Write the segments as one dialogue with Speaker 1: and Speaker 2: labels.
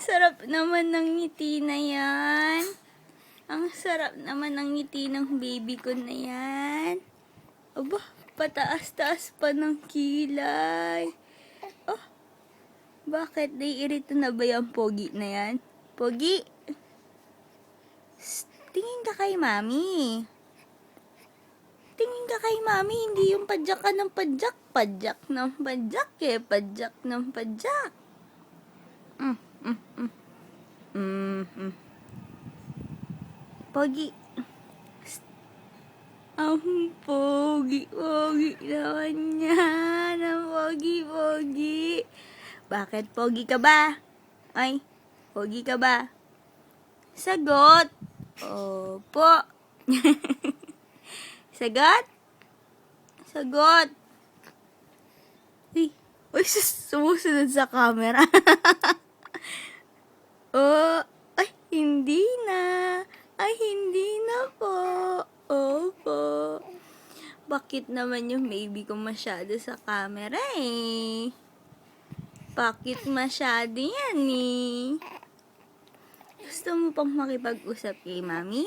Speaker 1: sarap naman ng ngiti na yan. Ang sarap naman ng ngiti ng baby ko na yan. Aba, pataas-taas pa ng kilay. Oh, bakit? Naiirito na ba yung pogi na yan? Pogi? Tingin ka kay mami. Tingin ka kay mami, hindi yung padyak ka ng padyak. Padyak ng padyak eh. Padyak ng padyak. Mm, mm, mm. Mm. Pogi. Ang pogi, pogi naman yan. Ang pogi, pogi. Bakit pogi ka ba? Ay, pogi ka ba? Sagot. Opo. Sagot? Sagot. Uy, uy, sumusunod sa camera. hindi na. Ay, hindi na po. Opo. Bakit naman yung baby ko masyado sa camera eh? Bakit masyado yan eh? Gusto mo pang makipag-usap kay mami?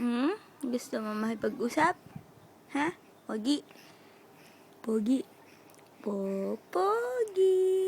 Speaker 1: Hmm? Gusto mo makipag-usap? Ha? Pogi? Pogi? Po, pogi?